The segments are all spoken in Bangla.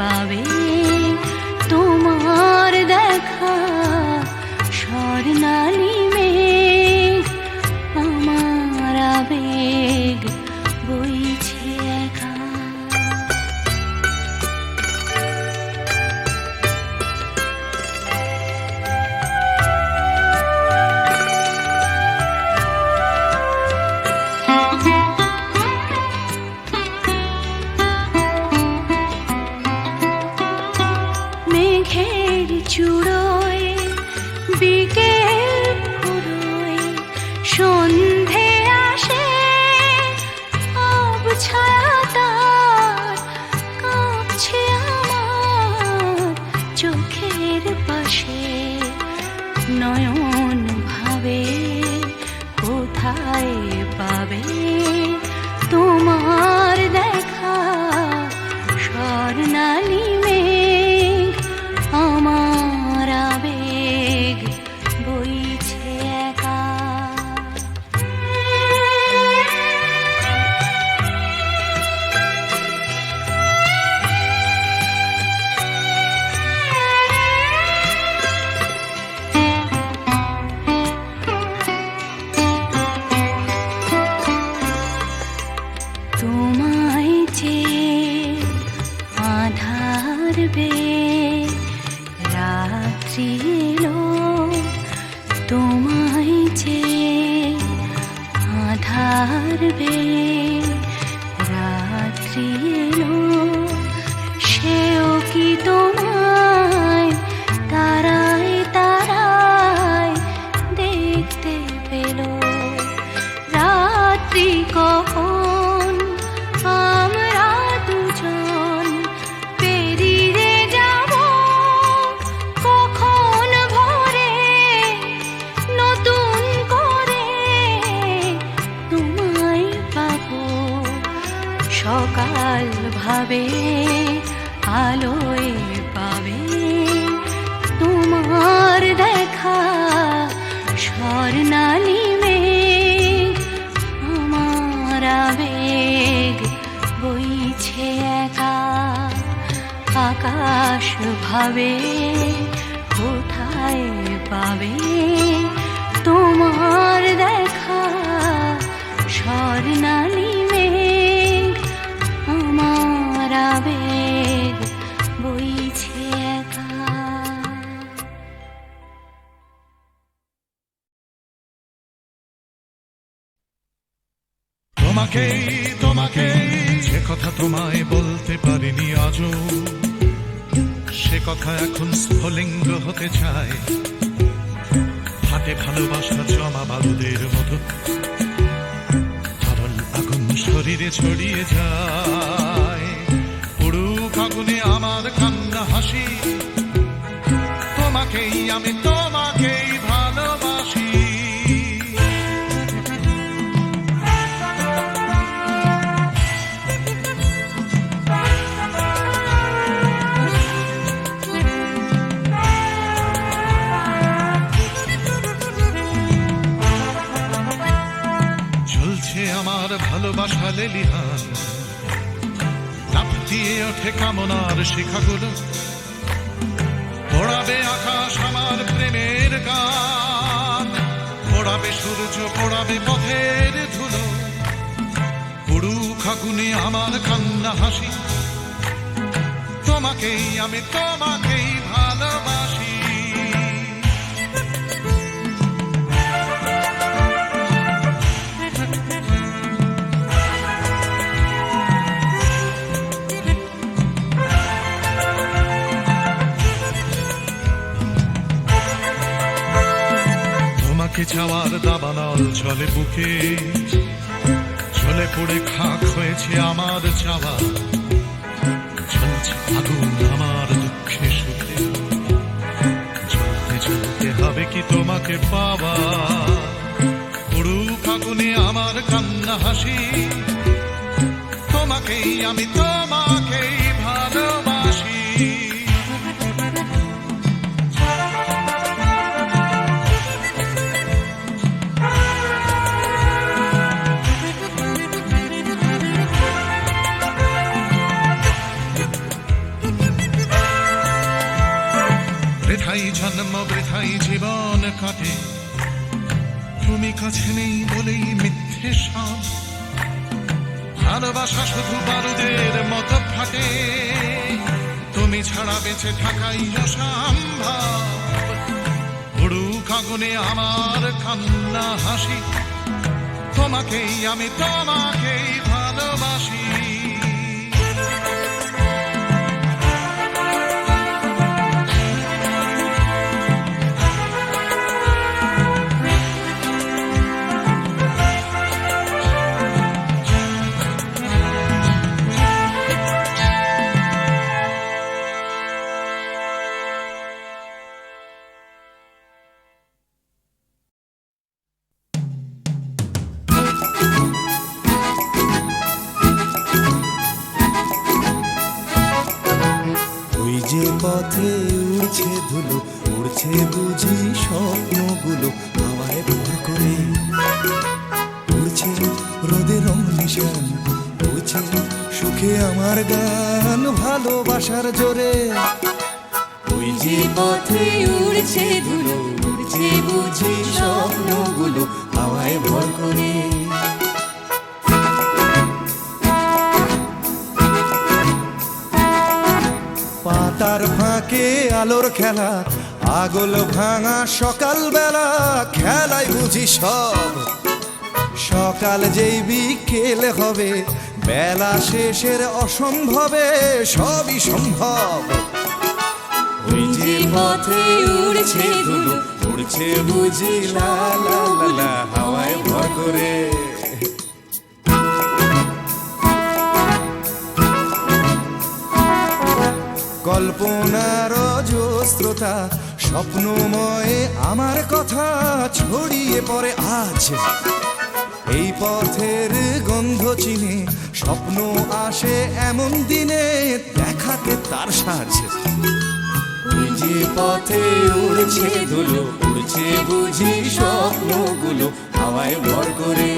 কোথায় ভাবে আলোয় পাবে। তোমার দেখা স্বর্ণালী মেঘ, আমার আবেগ বইছে একা। আকাশ ভাবে কোথায় পাবে? তোমাকেই তোমাকে যে কথা তোমায় বলতে পারিনি আজও। সে কথা এখন স্ফলিঙ্গ হতে চায়। হাতে ভালোবাসা জমা মতো। আগুন শরীরে ছড়িয়ে যায়। পুরুক আগুনে আমার কান্না হাসি। তোমাকেই আমি, তোমাকেই ভালোবাসা লেলিহান লাফ দিয়ে ওঠে কামনার শিখাগুলো। পড়াবে আকাশ আমার প্রেমের গান। পড়াবে সূর্য, পড়াবে পথের ধুলো। পুরুষ আগুনে আমার কান্না হাসি। তোমাকেই আমি, তোমাকেই ভালোবাসি। তোমাকে চাওয়ার দাবানল চলে বুকে। চলে পড়ে খাক হয়েছে আমার চাওয়া। আগুন আমার দুঃখে সুখে। চলতে হবে কি তোমাকে পাওয়া? পুরুষ আগুনে আমার কান্না হাসি। তোমাকেই আমি, তোমাকেই জন্ম বৃথাই জীবন কাটে। তুমি কাছে নেই বলেই মিথ্যে সব ভালোবাসা শুধু বারুদের মতো ফাটে। তুমি ছাড়া বেঁচে থাকাই অসম্ভব। পুরু কাগুনে আমার কান্না হাসি। তোমাকেই আমি, তোমাকেই পাতার ফাঁকে আলোর খেলা আগল ভাঙা সকালবেলা খেলাই বুঝি সব। সকাল যেই বিকেল হবে বেলা শেষের অসম্ভবে সবই সম্ভব। ওই যে পথে উড়ছে ধুলো উড়ছে বুঝি লা লা লা লা হাওয়ায় ভর করে। কল্পনার অজস্রতা স্বপ্নময় আমার কথা ছড়িয়ে পড়ে আজ। এই পথের গন্ধ চিনে স্বপ্ন আসে এমন দিনে দেখাতে তার সাজ। যে পথে উড়ছে ধুলো, উড়ছে বুঝি স্বপ্নগুলো, হাওয়ায় ভর করে।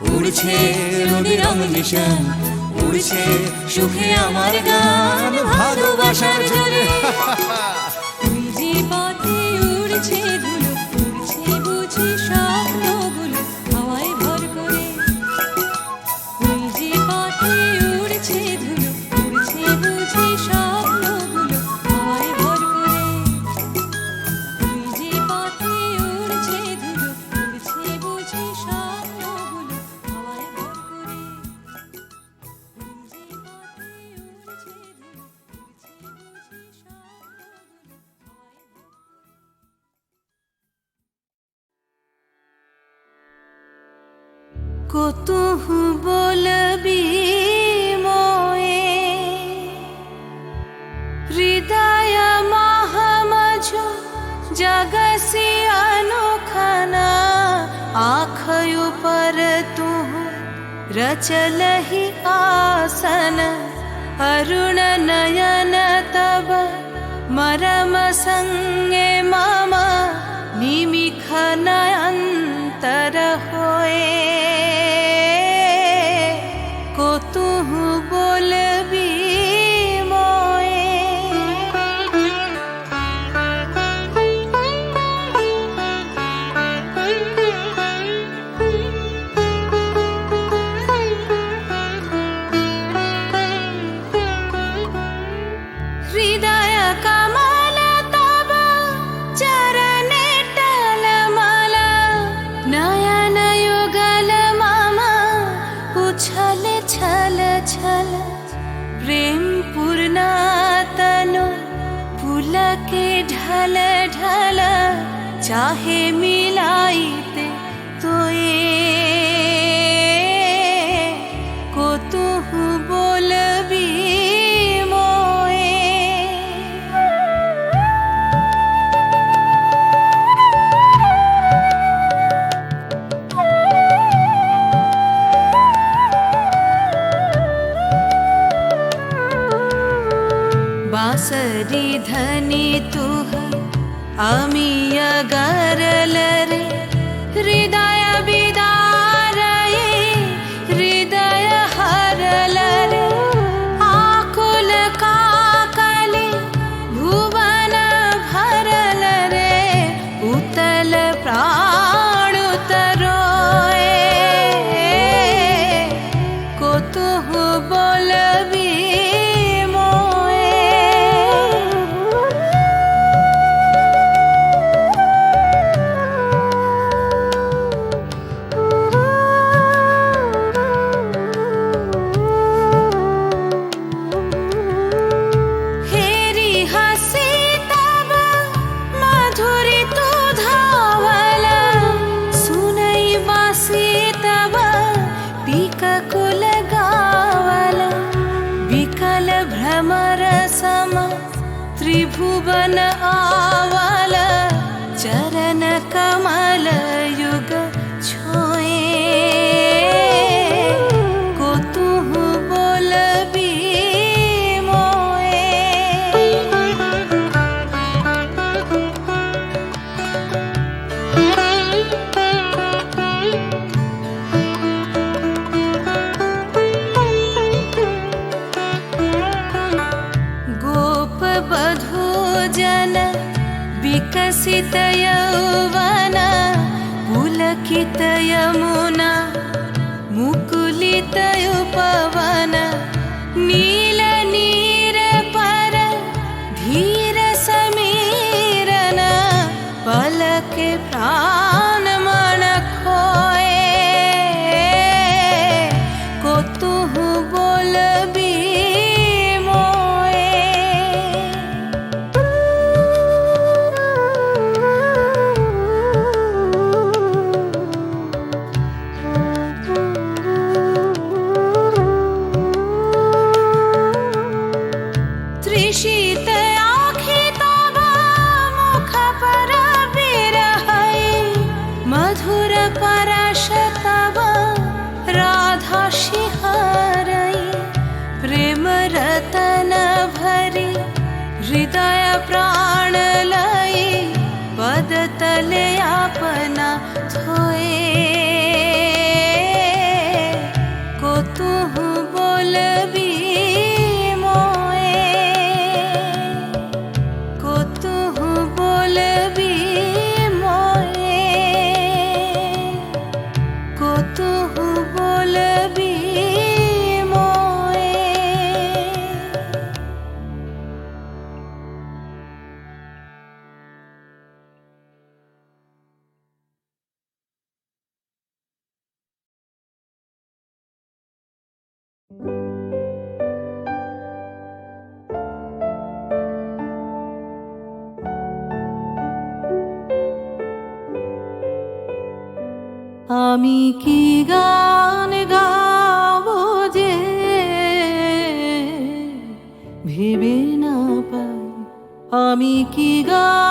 উড়ছে রঙের রং উড়ছে সুখে আমার গান ভালোবাসার জোরে যে পথে উড়ছে चल ঢাল ঢাল চাহে মিলাইতে তোয়ে। अमीयगरलरे हृदय त्रिभुवन आवा युलकितयमुना प्रण ल थोये আমি কি গান গাব যে ভেবে না পাই? আমি কি গান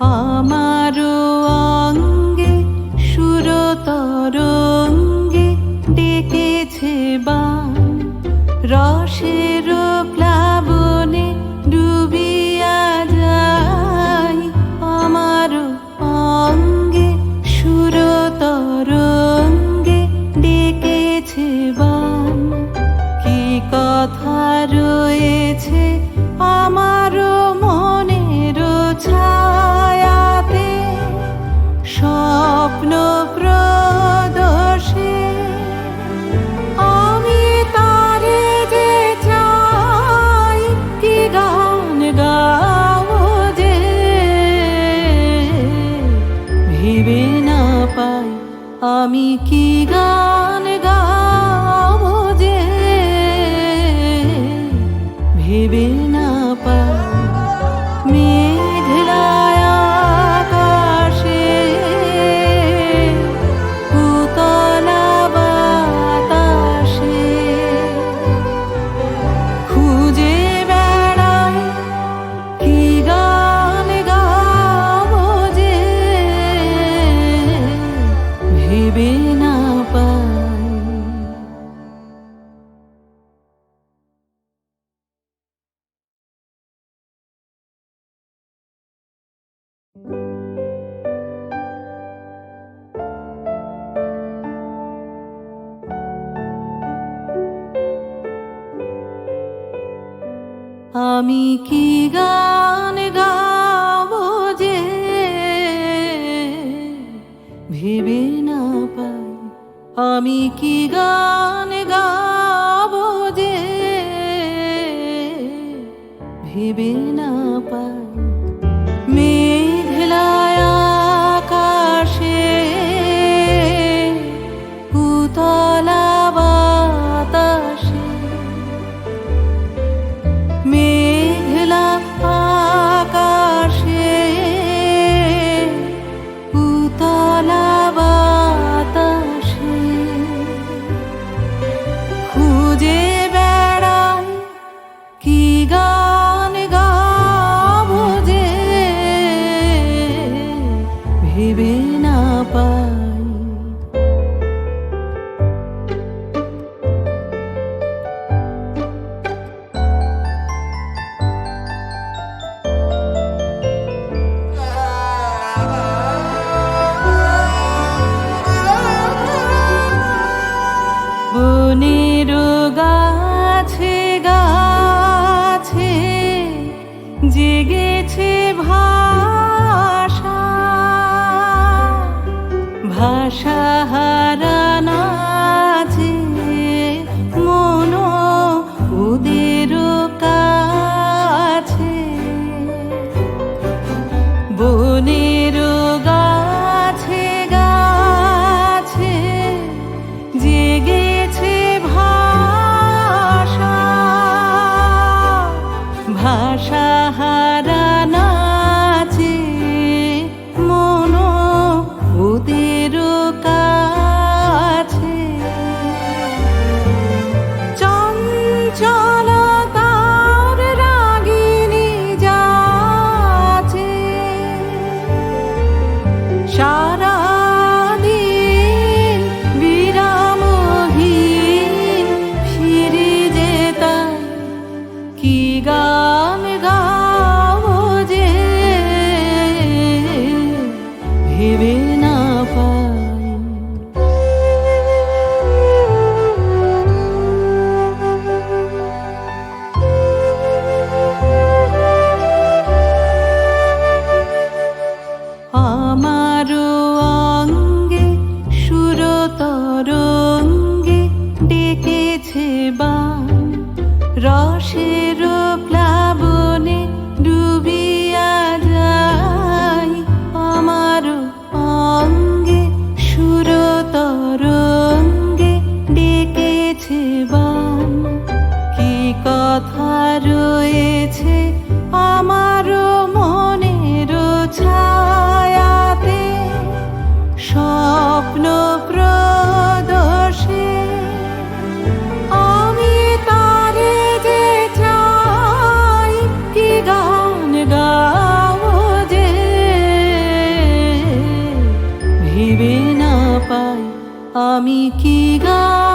আমার আমি কি গা আমি কি গান গাব যে ভেবে না পাই? আমি কি গান গাব যে ভেবে না জীবনের আমি কি が